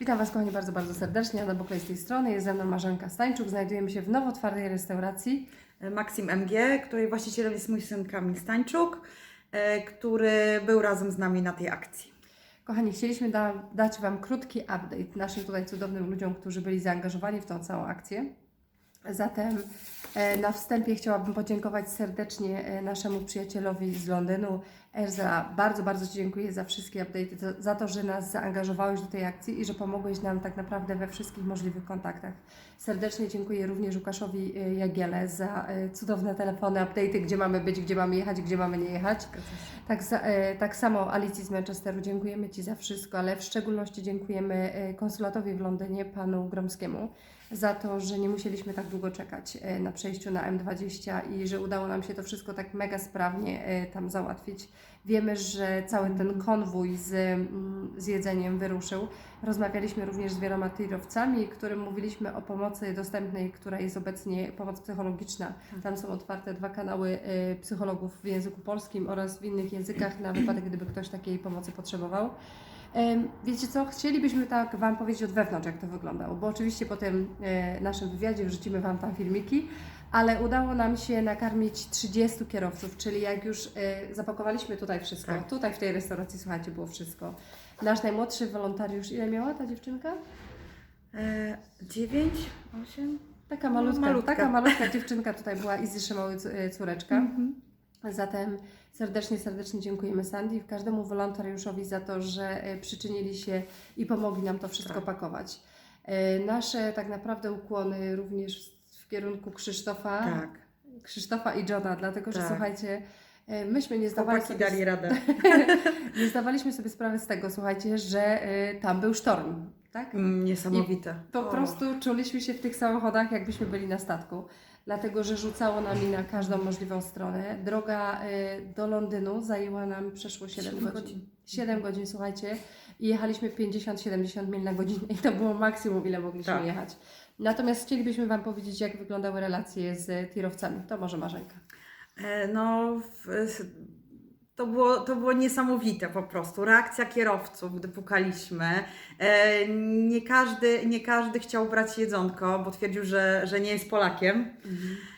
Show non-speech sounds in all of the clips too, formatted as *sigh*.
Witam Was kochani bardzo, bardzo serdecznie. Anna Buklej z tej strony. Jest ze mną Marzenka Stańczuk. Znajdujemy się w nowo otwartej restauracji. Maxim MG, której właścicielem jest mój syn Kamil Stańczuk, e, który był razem z nami na tej akcji. Kochani, chcieliśmy da, dać Wam krótki update naszym tutaj cudownym ludziom, którzy byli zaangażowani w tą całą akcję. Zatem e, na wstępie chciałabym podziękować serdecznie e, naszemu przyjacielowi z Londynu, Erza. Bardzo, bardzo Ci dziękuję za wszystkie update'y, za, to, że nas zaangażowałeś do tej akcji i że pomogłeś nam tak naprawdę we wszystkich możliwych kontaktach. Serdecznie dziękuję również Łukaszowi e, Jagiele za e, cudowne telefony, update'y, gdzie mamy być, gdzie mamy jechać, gdzie mamy nie jechać. Tak, e, tak samo Alicji z Manchesteru dziękujemy Ci za wszystko, ale w szczególności dziękujemy e, konsulatowi w Londynie, panu Gromskiemu, za to, że nie musieliśmy tak długo czekać e, na przejściu na M20 i że udało nam się to wszystko tak mega sprawnie e, tam załatwić. Wiemy, że cały ten konwój z, mm, z jedzeniem wyruszył. Rozmawialiśmy również z wieloma tirowcami, którym mówiliśmy o pomocy dostępnej, która jest obecnie pomoc psychologiczna. Tam są otwarte dwa kanały e, psychologów w języku polskim oraz w innych językach na wypadek, gdyby ktoś takiej pomocy potrzebował. Wiecie co, chcielibyśmy tak Wam powiedzieć od wewnątrz, jak to wyglądało, bo oczywiście po tym e, naszym wywiadzie wrzucimy Wam tam filmiki, ale udało nam się nakarmić 30 kierowców, czyli jak już e, zapakowaliśmy tutaj wszystko, Tak. tutaj w tej restauracji, słuchajcie, było wszystko. Nasz najmłodszy wolontariusz, ile miała ta dziewczynka? E, dziewięć, osiem? Taka No, malutka, malutka. taka malutka dziewczynka tutaj była i jeszcze mała córeczka. Mhm. Zatem serdecznie, serdecznie dziękujemy Sandy i każdemu wolontariuszowi za to, że e, przyczynili się i pomogli nam to wszystko Tak. pakować. E, Nasze tak naprawdę ukłony również w- kierunku Krzysztofa, Tak. Krzysztofa i Johna, dlatego że Tak. słuchajcie, e, myśmy nie zdawali Chłopaki sobie, dali radę. *laughs* nie zdawaliśmy sobie sprawy z tego, słuchajcie, że tam był sztorm, tak? Mm, Niesamowite. Po O. prostu czuliśmy się w tych samochodach, jakbyśmy byli na statku, dlatego że rzucało nami na każdą możliwą stronę. Droga y, do Londynu zajęła nam przeszło 7 Siedem godzin. godzin. 7 godzin, słuchajcie, i jechaliśmy 50-70 mil na godzinę i to było maksimum, ile mogliśmy Tak. jechać. Natomiast chcielibyśmy Wam powiedzieć, jak wyglądały relacje z tirowcami. To może Marzenka. E, No, w, to było, to było niesamowite po prostu. Reakcja kierowców, gdy pukaliśmy. E, nie, każdy, nie każdy chciał brać jedzonko, bo twierdził, że, że nie jest Polakiem. E,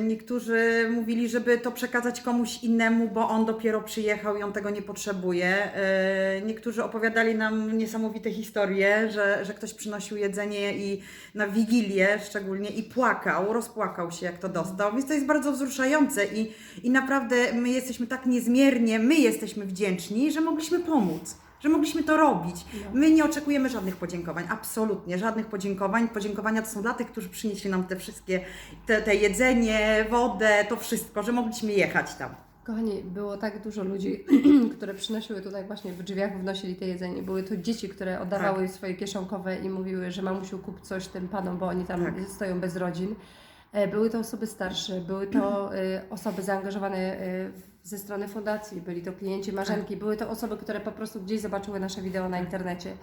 niektórzy mówili, żeby to przekazać komuś innemu, bo on dopiero przyjechał i on tego nie potrzebuje. E, niektórzy opowiadali nam niesamowite historie, że, że ktoś przynosił jedzenie i na wigilię szczególnie i płakał, rozpłakał się jak to dostał. Więc to jest bardzo wzruszające i, i naprawdę my jesteśmy tak niezmiernie, my jesteśmy wdzięczni, że mogliśmy pomóc. Że mogliśmy to robić. No. My nie oczekujemy żadnych podziękowań, absolutnie żadnych podziękowań. Podziękowania to są dla tych, którzy przynieśli nam te wszystkie, te, te jedzenie, wodę, to wszystko, że mogliśmy jechać tam. Kochani, było tak dużo ludzi, *clears throat* które przynosiły tutaj właśnie w drzwiach, wnosili to jedzenie. Były to dzieci, które oddawały swoje kieszonkowe i mówiły, że mamusiu kup coś tym panom, bo oni tam Tak. stoją bez rodzin. E, Były to osoby starsze, były to e, osoby zaangażowane e, ze strony fundacji, byli to klienci Marzenki, były to osoby, które po prostu gdzieś zobaczyły nasze wideo na internecie.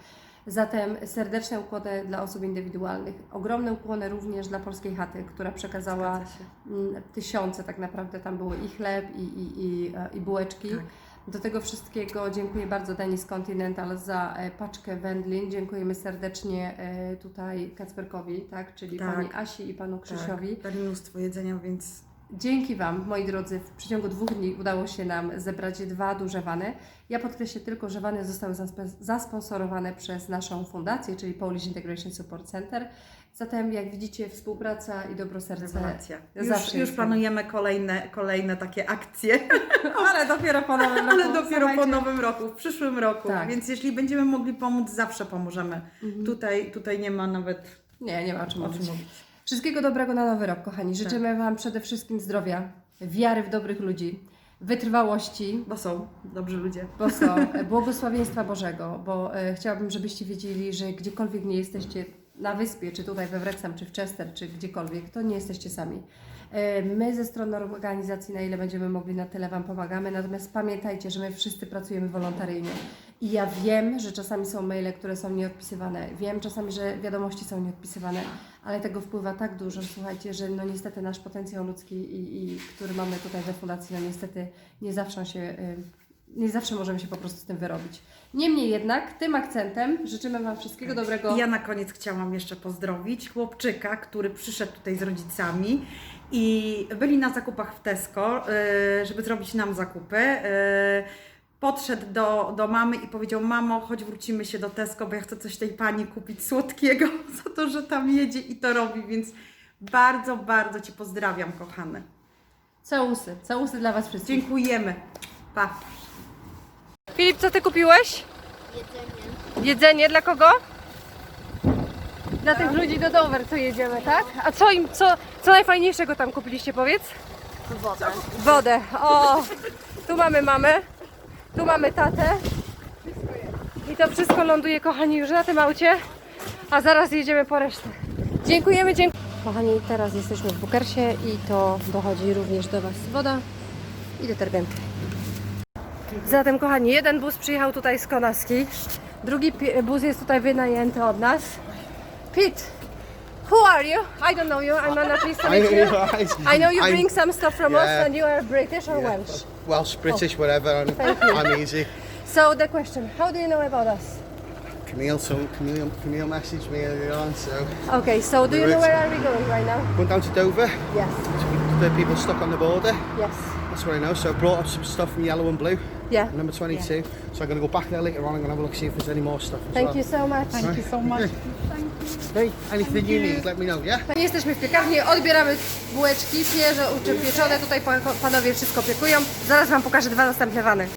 Zatem serdeczne ukłony dla osób indywidualnych. Ogromne ukłony również dla Polskiej Chaty, która przekazała mm, tysiące tak naprawdę. Tam były i chleb, i, i, i, i bułeczki. Tak. Do tego wszystkiego dziękuję bardzo Denis Continental za e, paczkę wędlin. Dziękujemy serdecznie e, tutaj Kacperkowi, tak, czyli Tak. pani Asi i panu Krzysiowi. Tak, mnóstwo jedzenia, więc Dzięki Wam, moi drodzy, w przeciągu dwóch dni udało się nam zebrać dwa duże wany. Ja podkreślę tylko, że wany zostały zasponsorowane przez naszą fundację, czyli Polish Integration Support Center. Zatem, jak widzicie, współpraca i dobro serca. Już, już planujemy kolejne, kolejne takie akcje, *laughs* Ale dopiero po nowym *laughs* roku. ale dopiero po nowym roku, w przyszłym roku. Tak. Więc jeśli będziemy mogli pomóc, zawsze pomożemy. Mhm. Tutaj, tutaj nie ma nawet Nie, nie ma o czym o mówić. Wszystkiego dobrego na nowy rok, kochani. Tak. Życzymy Wam przede wszystkim zdrowia, wiary w dobrych ludzi, wytrwałości, Bo są dobrzy ludzie. bo są *laughs* błogosławieństwa Bożego, bo e, chciałabym, żebyście wiedzieli, że gdziekolwiek nie jesteście na wyspie, czy tutaj we Wrexham, czy w Chester, czy gdziekolwiek, to nie jesteście sami. E, My ze strony organizacji, na ile będziemy mogli, na tyle Wam pomagamy, natomiast pamiętajcie, że my wszyscy pracujemy wolontaryjnie. I ja wiem, że czasami są maile, które są nieodpisywane, wiem czasami, że wiadomości są nieodpisywane, ale tego wpływa tak dużo, słuchajcie, że no niestety nasz potencjał ludzki, i, i, który mamy tutaj we fundacji, no niestety nie zawsze się y, nie zawsze możemy się po prostu z tym wyrobić. Niemniej jednak, tym akcentem życzymy Wam wszystkiego dobrego. I ja na koniec chciałam jeszcze pozdrowić chłopczyka, który przyszedł tutaj z rodzicami i byli na zakupach w Tesco, y, żeby zrobić nam zakupy. Podszedł do, do mamy i powiedział: Mamo, chodź wrócimy się do Tesco, bo ja chcę coś tej pani kupić słodkiego *laughs* za to, że tam jedzie i to robi. Więc bardzo, bardzo Cię pozdrawiam, kochany. Całusy, całusy dla Was wszystkich. Dziękujemy. Pa. Filip, co Ty kupiłeś? Jedzenie. Jedzenie dla kogo? Dla tych ludzi do Dover, co jedziemy, tak? A co im, co, co najfajniejszego tam kupiliście, powiedz? Wodę. Wodę. O, tu mamy mamę, tu mamy tatę. I to wszystko ląduje, kochani, już na tym aucie. A zaraz jedziemy po resztę. Dziękujemy, dziękujemy. Kochani, teraz jesteśmy w Bukersie i to dochodzi również do Was woda i detergenty. Zatem, kochani, jeden bus przyjechał tutaj z Konaski, drugi bus jest tutaj wynajęty od nas. Pete, who are you? I don't know you. I'm Anna, pleased to I know you. you're. I know you I'm bring some stuff from us Yeah. and you are British or Welsh. Welsh, oh. British, whatever. I'm, Thank you. I'm easy. So the question, how do you know about us? Camille, so Camille, Camille messaged me earlier on, so Okay, so do you know where are we going right now? Going down to Dover. Yes, The people stuck on the border. yes, That's what I know. So I brought up some stuff from yellow and blue, yeah. number 22. So I'm going to go back there later on. I'm going to have a look see if there's any more stuff. As Thank well. you so much. Thank you so much. *laughs* Hey, anything you need, let me know. Yeah. Jesteśmy w piekarni, odbieramy bułeczki, świeże, czy pieczone. Tutaj pa- panowie wszystko piekują. Zaraz Wam pokażę dwa następne wany.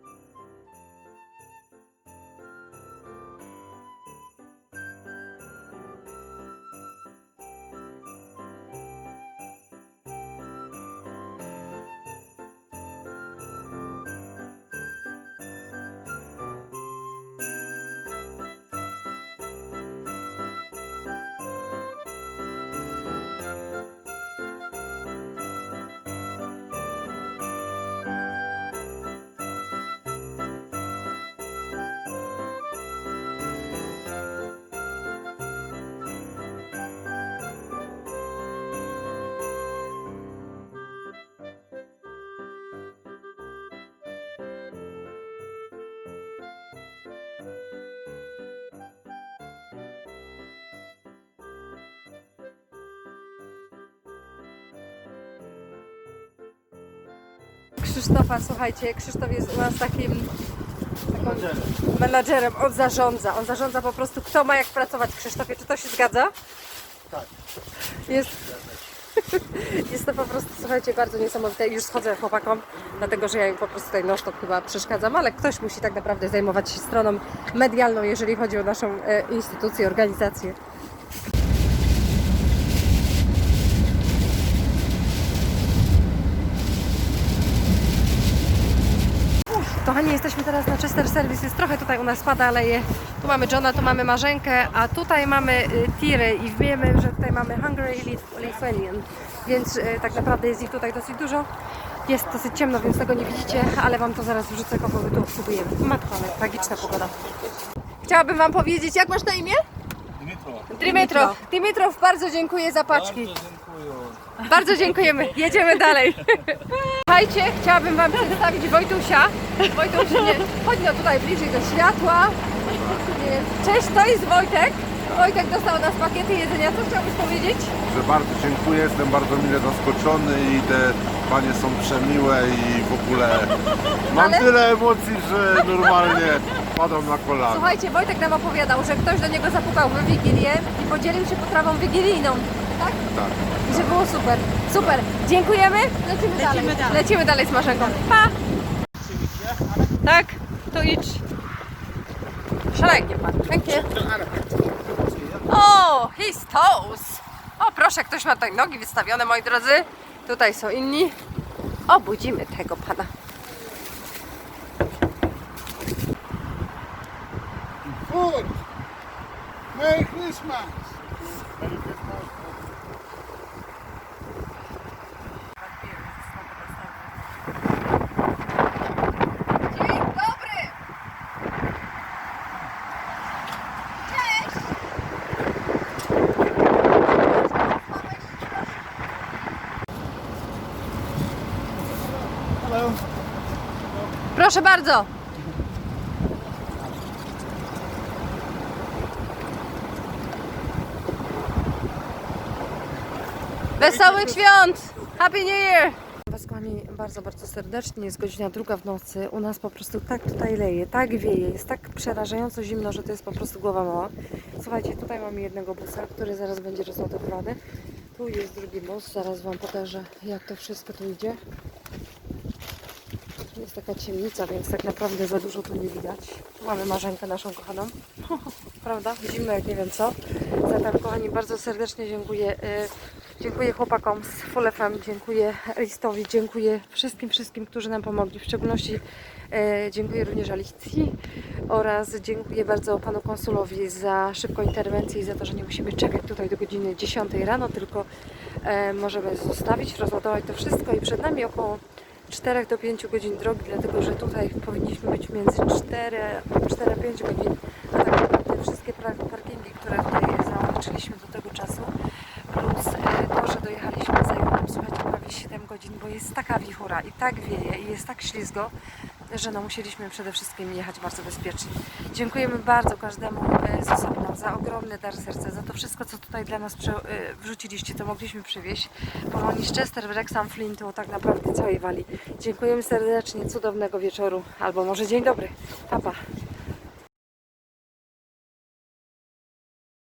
Krzysztofa, słuchajcie, Krzysztof jest u nas takim taką menadżerem. On zarządza. On zarządza po prostu, kto ma jak pracować. Krzysztofie, czy to się zgadza? Tak. Jest, *laughs* jest to po prostu, słuchajcie, bardzo niesamowite. Już schodzę chłopakom, dlatego że ja im po prostu tutaj non chyba przeszkadzam, ale ktoś musi tak naprawdę zajmować się stroną medialną, jeżeli chodzi o naszą e, instytucję, organizację. Kochani, jesteśmy teraz na Chester Service. Jest trochę tutaj u nas pada, ale je, tu mamy Johna, tu mamy Marzenkę, a tutaj mamy y, tiry i wiemy, że tutaj mamy Hungary i Lit- Lithuanian, więc y, tak naprawdę jest ich tutaj dosyć dużo. Jest dosyć ciemno, więc tego nie widzicie, ale Wam to zaraz wrzucę, kogo my tu obsługujemy. Matko, ale tragiczna pogoda. Chciałabym Wam powiedzieć, jak masz na imię? Dimitrow. Dimitrow, bardzo dziękuję za paczki. Bardzo dziękujemy. Jedziemy dalej. Słuchajcie, chciałabym Wam przedstawić Wojtusia. Wojtuś, nie, chodź no tutaj bliżej do światła. Nie. Cześć, to jest Wojtek. Wojtek dostał od nas pakiety jedzenia. Co chciałbyś powiedzieć? że bardzo dziękuję, jestem bardzo mile zaskoczony i te panie są przemiłe i w ogóle mam Ale- tyle emocji, że normalnie padam na kolana. Słuchajcie, Wojtek nam opowiadał, że ktoś do niego zapukał w Wigilię i podzielił się potrawą wigilijną. Tak? Tak. I że było super. Super. Dziękujemy. Lecimy, dalej. dalej. Lecimy dalej z Marzenką. Pa! Tak, to idź. Szalejnie pan. You. O, his toes. O, proszę, ktoś ma tutaj nogi wystawione, moi drodzy. Tutaj są inni. Obudzimy tego pana. Forward. Merry Christmas. Proszę bardzo. Wesołych świąt! Happy New Year! Was bardzo, bardzo serdecznie. Jest godzina druga w nocy. U nas po prostu tak tutaj leje, tak wieje. Jest tak przerażająco zimno, że to jest po prostu głowa mała. Słuchajcie, tutaj mamy jednego busa, który zaraz będzie rosł do Tu jest drugi bus. Zaraz Wam pokażę, jak to wszystko tu idzie. Jest taka ciemnica, więc tak naprawdę za dużo tu nie widać. Mamy Marzenkę naszą kochaną. *laughs* Prawda? Zimno jak nie wiem co. Zatem kochani, bardzo serdecznie dziękuję. y, Dziękuję chłopakom z Full FM, dziękuję Listowi, dziękuję wszystkim, wszystkim, którzy nam pomogli. W szczególności e, dziękuję również Alicji oraz dziękuję bardzo panu konsulowi za szybką interwencję i za to, że nie musimy czekać tutaj do godziny 10 rano, tylko e, możemy zostawić, rozładować to wszystko i przed nami około 4 do 5 godzin drogi, dlatego że tutaj powinniśmy być między 4 4 a 5 godzin, a tak naprawdę wszystkie parkingi, które tutaj załączyliśmy do tego czasu, plus e, to, że dojechaliśmy zajęło nam, słuchajcie, prawie 7 godzin, bo jest taka wichura i tak wieje i jest tak ślizgo, że no musieliśmy przede wszystkim jechać bardzo bezpiecznie. Dziękujemy bardzo każdemu e, z osobna za ogromny dar serca, za to wszystko, co tutaj dla nas e, wrzuciliście, to mogliśmy przywieźć. Pomimo Chester, Wrexham, Flintu, tak naprawdę całej Walii. Dziękujemy serdecznie, cudownego wieczoru, albo może dzień dobry. Papa. Pa.